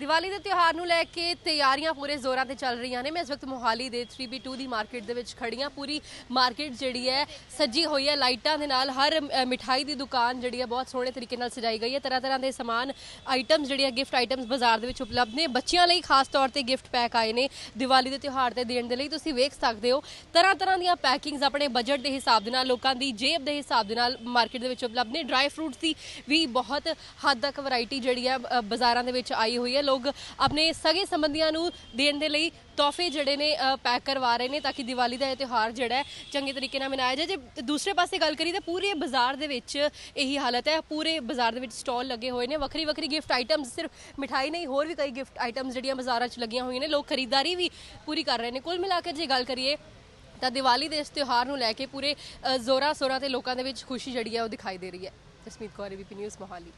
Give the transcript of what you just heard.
ਦੀਵਾਲੀ ਦੇ ਤਿਉਹਾਰ ਨੂੰ ਲੈ ਕੇ ਤਿਆਰੀਆਂ ਪੂਰੇ ਜ਼ੋਰਾਂ ਤੇ ਚੱਲ ਰਹੀਆਂ ਨੇ। ਮੈਂ ਇਸ ਵਕਤ ਮੋਹਾਲੀ ਦੇ 3B2 ਦੀ ਮਾਰਕੀਟ ਦੇ ਵਿੱਚ ਖੜੀ ਹਾਂ। ਪੂਰੀ ਮਾਰਕੀਟ ਜਿਹੜੀ ਹੈ, ਸੱਜੀ ਹੋਈ ਹੈ ਲਾਈਟਾਂ ਦੇ ਨਾਲ। ਹਰ ਮਿਠਾਈ ਦੀ ਦੁਕਾਨ ਜਿਹੜੀ ਹੈ, ਬਹੁਤ ਸੋਹਣੇ ਤਰੀਕੇ ਨਾਲ ਸਜਾਈ ਗਈ ਹੈ। ਤਰ੍ਹਾਂ ਤਰ੍ਹਾਂ ਦੇ ਸਮਾਨ, ਆਈਟਮਸ ਜਿਹੜੀਆਂ ਗਿਫਟ ਆਈਟਮਸ ਬਾਜ਼ਾਰ ਦੇ ਵਿੱਚ ਉਪਲਬਧ ਨੇ। ਬੱਚਿਆਂ ਲਈ ਖਾਸ ਤੌਰ ਤੇ ਗਿਫਟ ਪੈਕ ਆਏ ਨੇ ਦੀਵਾਲੀ ਦੇ ਤਿਉਹਾਰ ਤੇ ਦੇਣ ਦੇ ਲਈ। ਤੁਸੀਂ ਵੇਖ ਸਕਦੇ ਹੋ ਤਰ੍ਹਾਂ ਤਰ੍ਹਾਂ ਦੀਆਂ ਪੈਕਿੰਗਸ ਆਪਣੇ ਬਜਟ ਦੇ ਹਿਸਾਬ ਦੇ ਨਾਲ, ਲੋਕਾਂ ਦੀ ਜੇਬ ਦੇ ਹਿਸਾਬ ਦੇ ਨਾਲ ਮਾਰਕੀਟ ਦੇ ਵਿੱਚ ਉਪਲਬਧ ਨੇ। ਡਰਾਈ ਫਰੂਟਸ ਦੀ ਵੀ ਬਹੁਤ ਹੱਦ ਤੱਕ ਵੈਰਾਈਟੀ ਜਿਹੜੀ ਹੈ ਬਾਜ਼ਾਰਾਂ ਦੇ ਵਿੱਚ ਆਈ ਹੋਈ ਹੈ। ਲੋਕ ਆਪਣੇ ਸਗੇ ਸੰਬੰਧੀਆਂ ਨੂੰ ਦੇਣ ਦੇ ਲਈ ਤੋਹਫੇ ਜਿਹੜੇ ਨੇ ਪੈਕ ਕਰਵਾ ਰਹੇ ਨੇ ਤਾਂ ਕਿ ਦੀਵਾਲੀ ਦਾ ਇਹ ਤਿਉਹਾਰ ਜਿਹੜਾ ਹੈ ਚੰਗੇ ਤਰੀਕੇ ਨਾਲ ਮਨਾਇਆ ਜਾਏ। ਜੇ ਦੂਸਰੇ ਪਾਸੇ ਗੱਲ ਕਰੀ ਤਾਂ ਪੂਰੇ ਬਾਜ਼ਾਰ ਦੇ ਵਿੱਚ ਇਹੀ ਹਾਲਤ ਹੈ। ਪੂਰੇ ਬਾਜ਼ਾਰ ਦੇ ਵਿੱਚ ਸਟਾਲ ਲੱਗੇ ਹੋਏ ਨੇ। ਵੱਖਰੀ ਵੱਖਰੀ ਗਿਫਟ ਆਈਟਮਸ, ਸਿਰਫ ਮਿਠਾਈ ਨਹੀਂ, ਹੋਰ ਵੀ ਕਈ ਗਿਫਟ ਆਈਟਮਸ ਜਿਹੜੀਆਂ ਬਾਜ਼ਾਰਾਂ 'ਚ ਲੱਗੀਆਂ ਹੋਈਆਂ ਨੇ, ਲੋਕ ਖਰੀਦਦਾਰੀ ਵੀ ਪੂਰੀ ਕਰ ਰਹੇ ਨੇ। ਕੁੱਲ ਮਿਲਾ ਕੇ ਜੇ ਗੱਲ ਕਰੀਏ ਤਾਂ ਦੀਵਾਲੀ ਦੇ ਇਸ ਤਿਉਹਾਰ ਨੂੰ ਲੈ ਕੇ ਪੂਰੇ ਜ਼ੋਰਾਂ ਸ਼ੋਰਾਂ ਤੇ ਲੋਕਾਂ ਦੇ ਵਿੱਚ ਖੁਸ਼ੀ ਜਿਹੜੀ ਹੈ ਉਹ ਦਿਖਾਈ ਦੇ ਰਹੀ ਹੈ। Jasmeet Kaur ABP news Mohali.